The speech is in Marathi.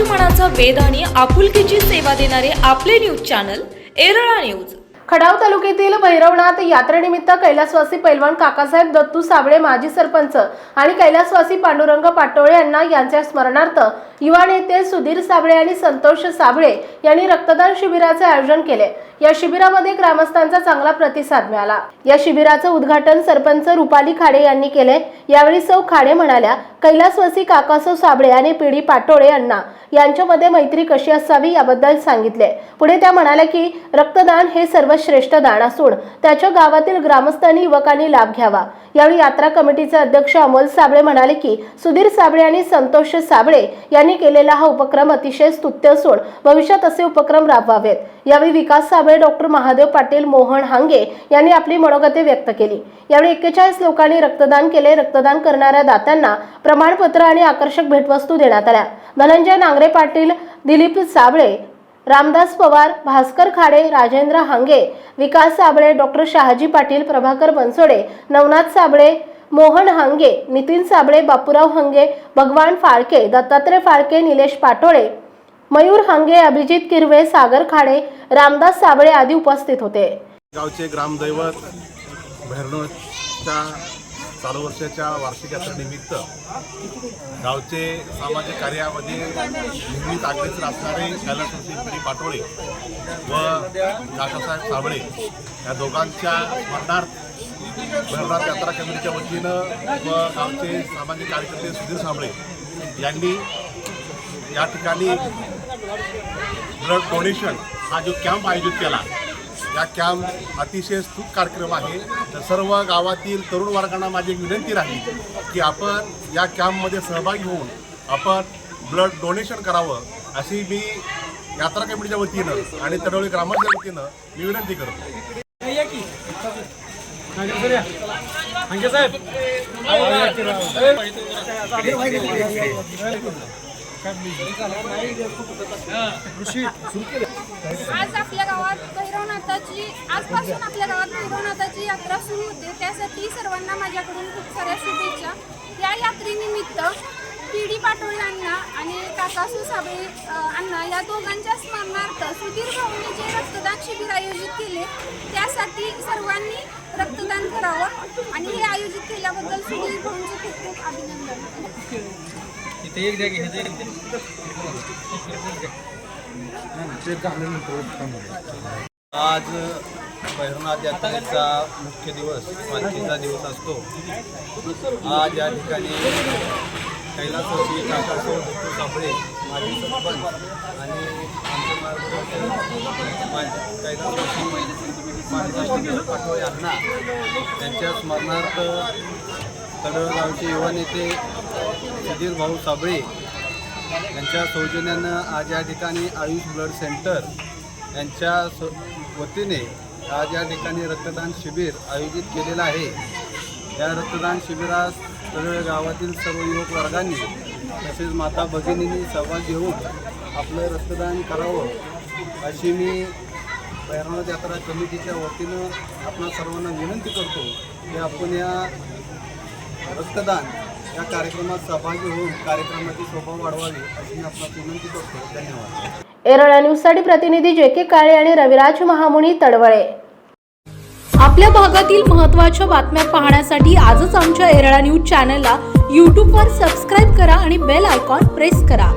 मनाचा वेद आणि आपुलकीची सेवा देणारे आपले न्यूज चॅनल एरळा न्यूज खडाव तालुक्यातील भैरवनाथ यात्रेनिमित्त कैलासवासी पैलवान काकासाहेब दत्तू साबळे माजी सरपंच आणि कैलासवासी पांडुरंग पाटोळे यांना यांच्या स्मरणार्थ युवा नेते सुधीर साबळे आणि संतोष साबळे यांनी रक्तदान शिबिराचे आयोजन केले. या शिबिरामध्ये ग्रामस्थांचा चांगला प्रतिसाद मिळाला. या शिबिराचं उद्घाटन सरपंच रुपाली खाडे यांनी केले. यावेळी सौ खाडे म्हणाल्या कैलासवासी काकासो साबळे आणि पिढी पाटोळे यांना यांच्यामध्ये मैत्री कशी असावी याबद्दल सांगितले. पुढे त्या म्हणाल्या की रक्तदान हे सर्वश्रेष्ठ दान असून त्याच्या गावातील ग्रामस्थांनी युवकांनी लाभ घ्यावा. यावेळी यात्रा कमिटीचे अध्यक्ष अमोल साबळे म्हणाले की सुधीर साबळे आणि संतोष साबळे यांनी केलेला हा उपक्रम अतिशय स्तुत्य असून भविष्यात असे उपक्रम राबवावेत. यावेळी विकास साबळे डॉक्टर महादेव पाटील मोहन हांगे यांनी आपली मनोगते व्यक्त केली. यावेळी एक्केचाळीस लोकांनी रक्तदान केले. रक्तदान करणाऱ्या दात्यांना प्रमाणपत्र आणि आकर्षक भेटवस्तू देण्यात आल्या. धनंजय नांगरे पाटील दिलीप साबळे रामदास पवार भास्कर खाडे राजेंद्र हांगे विकास साबळे डॉक्टर शहाजी पाटील प्रभाकर बनसोडे नवनाथ साबळे मोहन हांगे नितीन साबळे बापूराव हांगे भगवान फाळके दत्तात्रय फाळके निलेश पाटोळे मयूर हांगे अभिजित किरवे सागर खाडे रामदास साबळे आदी उपस्थित होते. गावचे ग्रामदैवत भैरवनाथच्या चालू वर्षाच्या वार्षिक यात्रेनिमित्त गावचे सामाजिक कार्यामध्ये नेहमीच अग्रेसर असणारे कैलासवासी पिढी पाटोळे व काकासाहेब साबळे या दोघांच्या स्मरणार्थ भरणार यात्रा कमिटीच्या वतीनं व गावचे सामाजिक कार्यकर्ते सुधीर साबळे यांनी या ठिकाणी ब्लड डोनेशन हा जो कॅम्प आयोजित केला या कॅम्प अतिशय स्तुत कार्यक्रम आहे. तर सर्व गावातील तरुण वर्गांना माझी एक विनंती राहील की आपण या कॅम्पमध्ये सहभागी होऊन आपण ब्लड डोनेशन करावं अशी मी यात्रा कमिटीच्या वतीनं आणि तडोळी ग्रामाच्या वतीनं मी विनंती करतो. आज आपल्या गावात भैरवनाथाची आजपासून आपल्या गावात भैरवनाथाची यात्रा सुरू होते. त्यासाठी सर्वांना माझ्याकडून खूप साऱ्या शुभेच्छा. या यात्रेनिमित्त पिढी पाटोळे अण्णा आणि काकासू साबळे अण्णा या दोघांच्या स्मरणार्थ सुधीर भाऊने जे रक्तदान शिबिर आयोजित केले त्यासाठी सर्वांनी रक्तदान करावं आणि हे आयोजित केल्याबद्दल सुधीर भाऊंचे खूप खूप अभिनंदन. आज भैरवनाथ यात्रेचा मुख्य दिवस पालखीचा दिवस असतो. आज या ठिकाणी कैलासवासी काकासो दत्तू साबळे माजी सरपंच आणि आमचे मार्गदर्शक कैलासवासी मार्गदर्शक पाटोळे अण्णा यांच्या स्मरणार्थ तडगावचे युवा नेते सुधीर भाऊ साबळे यांच्या सौजन्यानं आज या ठिकाणी आयुष ब्लड सेंटर यांच्या स वतीने आज या ठिकाणी रक्तदान शिबिर आयोजित केलेलं आहे. या रक्तदान शिबिरात सगळ्या गावातील सर्व युवक वर्गांनी तसेच माता भगिनींनी सहभाग घेऊन आपलं रक्तदान करावं अशी मी भैरवनाथ यात्रा कमिटीच्या वतीनं आपणा सर्वांना विनंती करतो की आपण या रक्तदान या कार्यक्रमात सहभागी होऊन कार्यक्रमाची शोभा वाढवावी अशी मी आपणास विनंती करतो. धन्यवाद. एरळा न्यूजसाठी प्रतिनिधी जे के काळे आणि रविराज महामुनी तडवळे. आपल्या भागातील महत्त्वाच्या बातम्या पाहण्यासाठी आजच आमच्या एरळा न्यूज चॅनलला यूट्यूबवर सबस्क्राईब करा आणि बेल आयकॉन प्रेस करा.